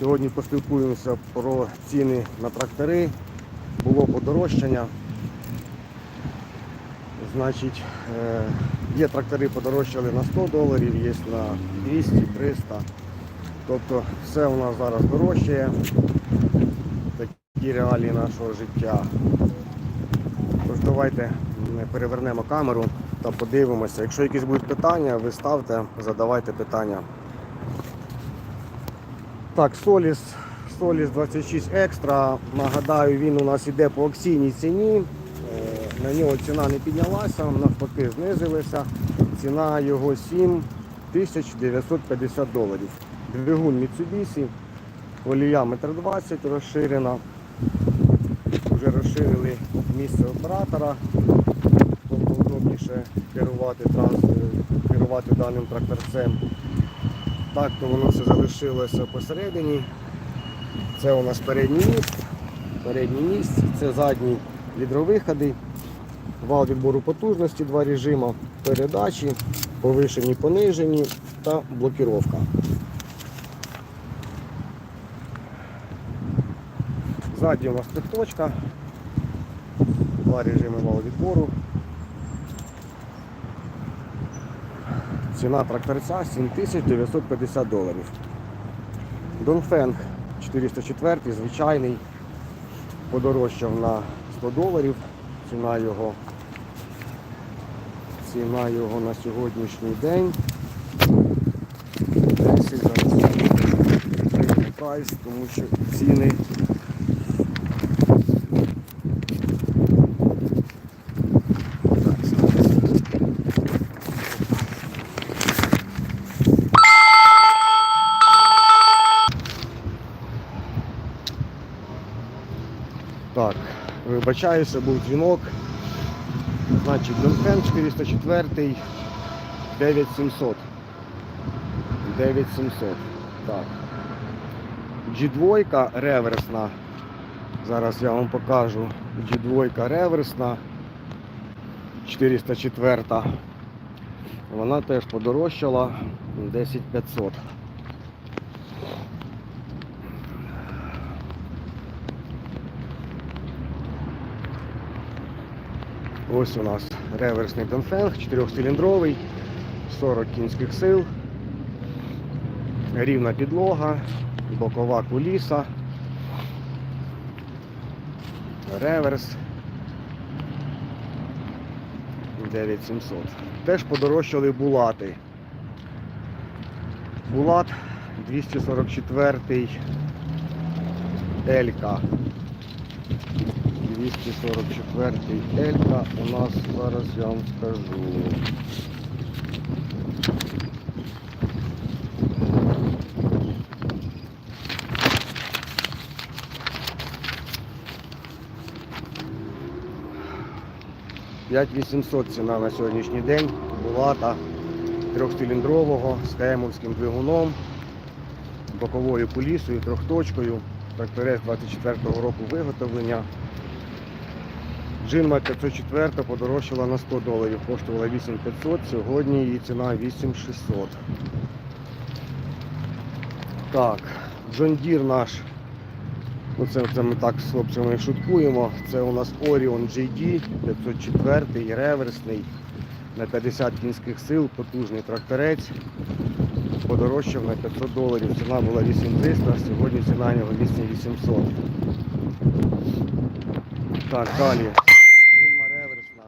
Сьогодні поспілкуємося про ціни на трактори. Було подорожчання. Значить, е, є трактори подорожчали на 100 доларів, є на 200, 300. Тобто все у нас зараз дорожчає. Такі реалії нашого життя. Тож давайте перевернемо камеру та подивимося. Якщо якісь будуть питання, ви ставте, задавайте питання. Так, Соліс, Соліс 26 екстра. Нагадаю, він у нас іде по акційній ціні. Е, На нього ціна не піднялася, навпаки, знизилася. Ціна його 7950 доларів. Двигун Mitsubishi, колія 1,20 м розширена. Вже розширили місце оператора, тобто удобніше керувати, керувати даним тракторцем. Так, то воно все залишилося посередині. Це у нас передній міст, передній міст, це задні відровиходи, вал відбору потужності, два режими, передачі, повишені, понижені та блокіровка. Ззаді у нас трьохточка, два режими вал відбору. Ціна тракторця 7950 доларів. Донфенг 404, звичайний, подорожчав на 100 доларів. Ціна його, ціна його на сьогоднішній день. 10 зараз прайс, тому що ціни. Так, зараз. Так, вибачаюся, був дзвінок. Значить, Донфен 404 9700. 9700. Так. G2 реверсна. Зараз я вам покажу. G2 реверсна. 404. Вона теж подорожчала 10500. Ось у нас реверсний Донфенг, 4-циліндровий, 40 кінських сил, рівна підлога, бокова куліса, реверс 9700. Теж подорожчали булати. Булат 244 Елька. 244 Елька у нас зараз я вам скажу. П'ять 800 ціна на сьогоднішній день булата трьохциліндрового з каемовським двигуном, боковою кулісою, трьохточкою, тракторець 24-го року виготовлення. Джинма 504 подорожчала на 100 доларів, коштувала 8500, сьогодні її ціна 8600. Так, Deere наш, ну це, це ми так з хлопцями шуткуємо, це у нас Orion JD 504 реверсний на 50 кінських сил, потужний тракторець. Подорожчав на 500 доларів, ціна була 8300, сьогодні ціна його 8800. Так, далі. Жинма реверсна.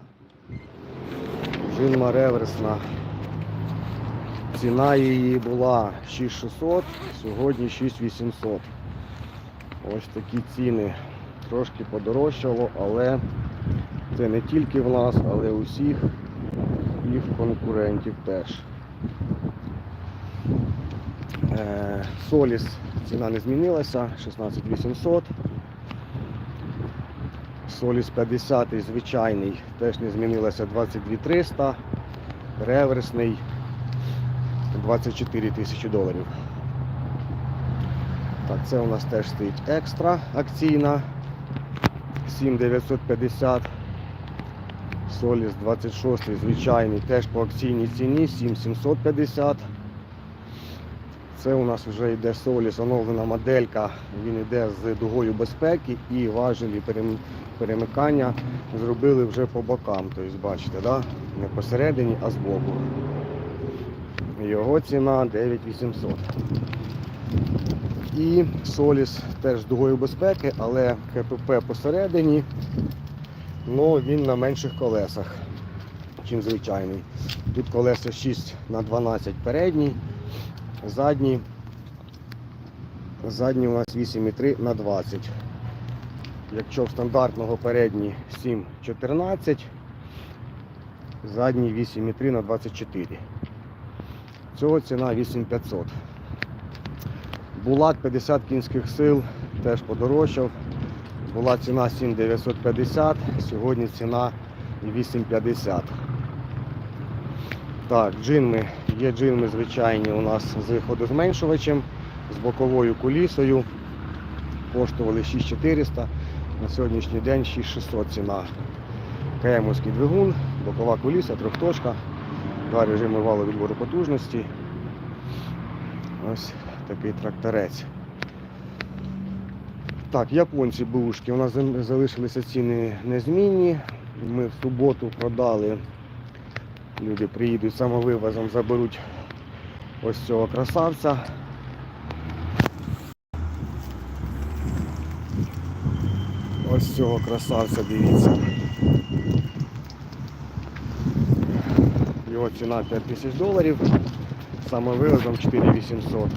Жинма реверсна. Ціна її була 6600, сьогодні 6800. Ось такі ціни. Трошки подорожчало, але це не тільки в нас, але у всіх і в конкурентів теж. Е, Соліс ціна не змінилася, 16800. Соліс 50 звичайний теж не змінилася 22300, реверсний 24 тисячі доларів. Так, це у нас теж стоїть екстра акційна 7950. Соліс 26 звичайний теж по акційній ціні 7750. Це у нас вже йде Соліс, оновлена моделька. Він йде з дугою безпеки і важелі перемикання зробили вже по бокам. Тобто, бачите, да? не посередині, а збоку. Його ціна 9800. І Соліс теж з дугою безпеки, але КПП посередині, але він на менших колесах, ніж звичайний. Тут колеса 6 на 12 передній, задній, задній у нас 8,3 на 20. Якщо в стандартного передній 7,14, задній 8,3 на 24. Цього ціна 8500. Булат 50 кінських сил теж подорожчав. Була ціна 7950, сьогодні ціна 850. Так, джинми. Є джинми звичайні у нас з ходозменшувачем, з боковою кулісою. Коштували 6400, на сьогоднішній день 6600 ціна. КМовський двигун, бокова куліса, трьохточка, два режими валу відбору потужності. Ось такий тракторець. Так, японці бушки. У нас залишилися ціни незмінні. Ми в суботу продали. Люди приїдуть самовивозом, заберуть ось цього красавця. Ось цього красавця, дивіться. Його ціна 5 тисяч доларів, самовивозом 4800.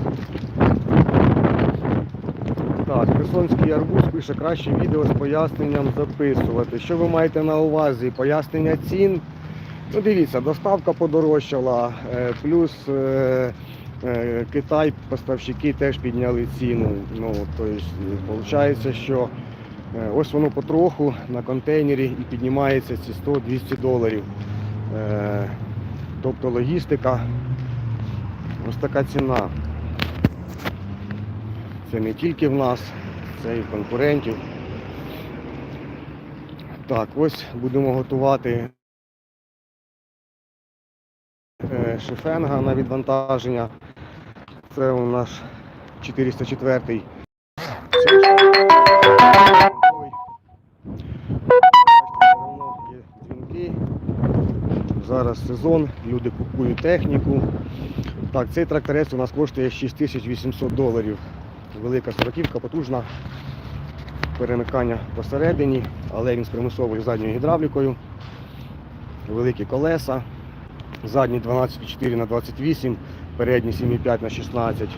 Так, Херсонський арбуз пише краще відео з поясненням записувати. Що ви маєте на увазі? Пояснення цін. Ну дивіться, доставка подорожчала, е, плюс е, е, Китай, поставщики теж підняли ціну. Ну, тобто, виходить, що ось воно потроху на контейнері і піднімається ці 100-200 доларів. Тобто логістика, ось така ціна. Це не тільки в нас, це і в конкурентів. Так, ось будемо готувати шифенга на відвантаження. Це у нас 404-й. Зараз сезон, люди купують техніку. Так, цей тракторець у нас коштує 6800 доларів. Велика сороківка, потужна. Перемикання посередині, але він з примусовою задньою гідравлікою. Великі колеса. Задні 12,4 на 28, передні 7,5 на 16.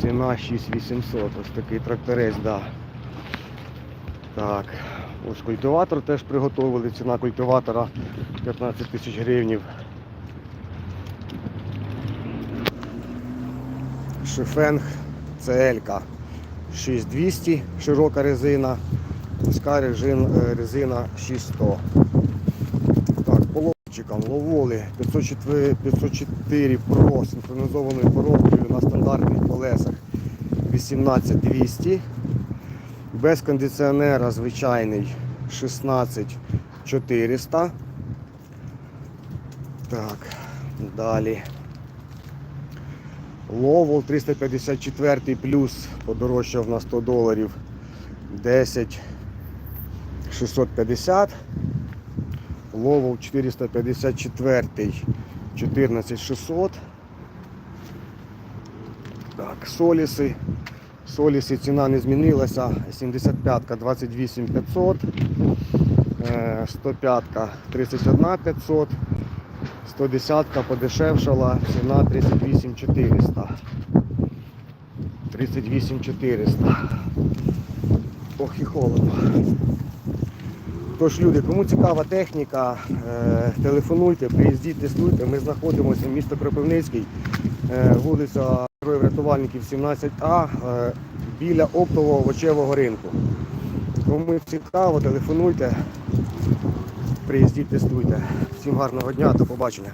Ціна 6800. Ось такий тракторець, да. Так, ось культиватор теж приготували. Ціна культиватора 15 тисяч гривень. Шифенг CL 6200 широка резина, вузька е, резина 6100. Ловоли 504, 504 Pro з синхронізованою коробкою на стандартних колесах 18200. Без кондиціонера звичайний 16400. Так, далі. Ловол 354 плюс подорожчав на 100 доларів 10 650. Ловол 454 14 600. Так, соліси. Соліси ціна не змінилася. 75 28 500. е, 105 31 500. 110-ка подешевшала, ціна 38 400. 38 400. Ох і холодно. Тож, люди, кому цікава техніка, е, телефонуйте, приїздіть, тестуйте. Ми знаходимося в місто Кропивницький, е, вулиця Героїв Рятувальників 17А е, біля оптового овочевого ринку. Кому цікаво, телефонуйте, приїздіть, тестуйте. Всім гарного дня, до побачення.